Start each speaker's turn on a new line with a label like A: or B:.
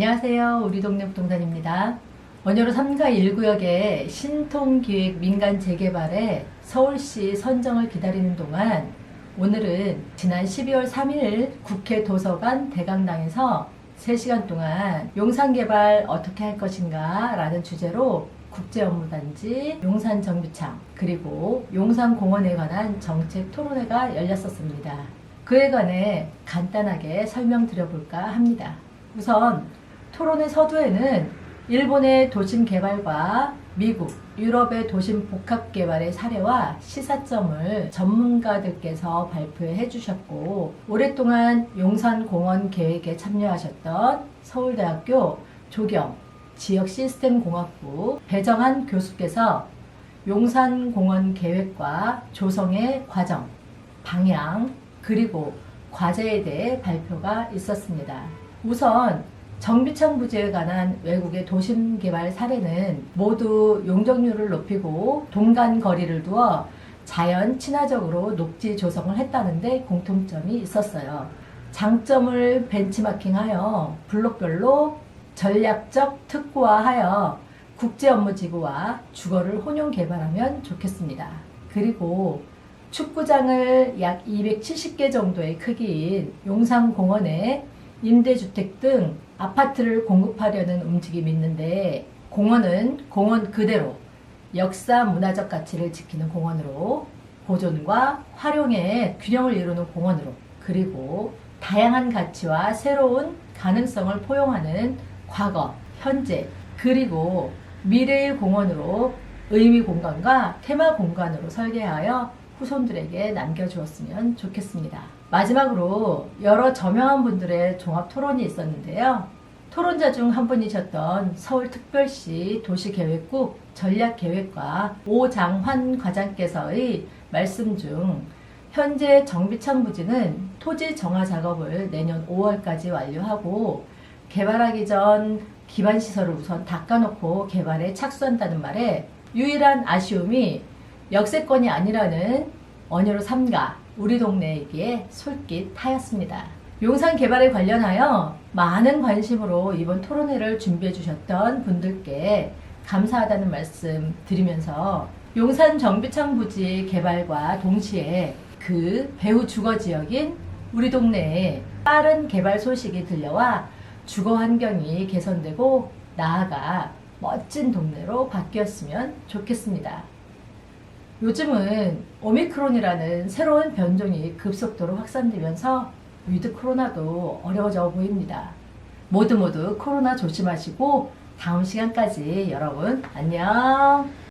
A: 안녕하세요. 우리 동네 부동산입니다. 원효로 3가 1구역의 신통기획 민간 재개발에 서울시 선정을 기다리는 동안 오늘은 지난 12월 3일 국회 도서관 대강당에서 3시간 동안 용산개발 어떻게 할 것인가 라는 주제로 국제업무단지, 용산정비창, 그리고 용산공원에 관한 정책 토론회가 열렸었습니다. 그에 관해 간단하게 설명드려볼까 합니다. 우선 토론회 서두에는 일본의 도심 개발과 미국, 유럽의 도심 복합 개발의 사례와 시사점을 전문가들께서 발표해 주셨고 오랫동안 용산공원 계획에 참여하셨던 서울대학교 조경 지역 시스템 공학부 배정한 교수께서 용산공원 계획과 조성의 과정, 방향, 그리고 과제에 대해 발표가 있었습니다. 우선 정비창 부지에 관한 외국의 도심 개발 사례는 모두 용적률을 높이고 동간 거리를 두어 자연 친화적으로 녹지 조성을 했다는데 공통점이 있었어요. 장점을 벤치마킹하여 블록별로 전략적 특구화하여 국제 업무 지구와 주거를 혼용 개발하면 좋겠습니다. 그리고 축구장을 약 270개 정도의 크기인 용산공원에 임대주택 등 아파트를 공급하려는 움직임이 있는데 공원은 공원 그대로 역사 문화적 가치를 지키는 공원으로 보존과 활용의 균형을 이루는 공원으로 그리고 다양한 가치와 새로운 가능성을 포용하는 과거, 현재, 그리고 미래의 공원으로 의미 공간과 테마 공간으로 설계하여 후손들에게 남겨주었으면 좋겠습니다. 마지막으로 여러 저명한 분들의 종합 토론이 있었는데요. 토론자 중 한 분이셨던 서울특별시 도시계획국 전략계획과 오장환 과장께서의 말씀 중 현재 정비창 부지는 토지 정화 작업을 내년 5월까지 완료하고 개발하기 전 기반 시설을 우선 닦아놓고 개발에 착수한다는 말에 유일한 아쉬움이 역세권이 아니라는 원효로 삼가 우리 동네에게 솔깃하였습니다. 용산 개발에 관련하여 많은 관심으로 이번 토론회를 준비해 주셨던 분들께 감사하다는 말씀 드리면서 용산 정비창 부지 개발과 동시에 그 배후 주거 지역인 우리 동네에 빠른 개발 소식이 들려와 주거 환경이 개선되고 나아가 멋진 동네로 바뀌었으면 좋겠습니다. 요즘은 오미크론이라는 새로운 변종이 급속도로 확산되면서 위드 코로나도 어려워져 보입니다. 모두 모두 코로나 조심하시고 다음 시간까지 여러분 안녕.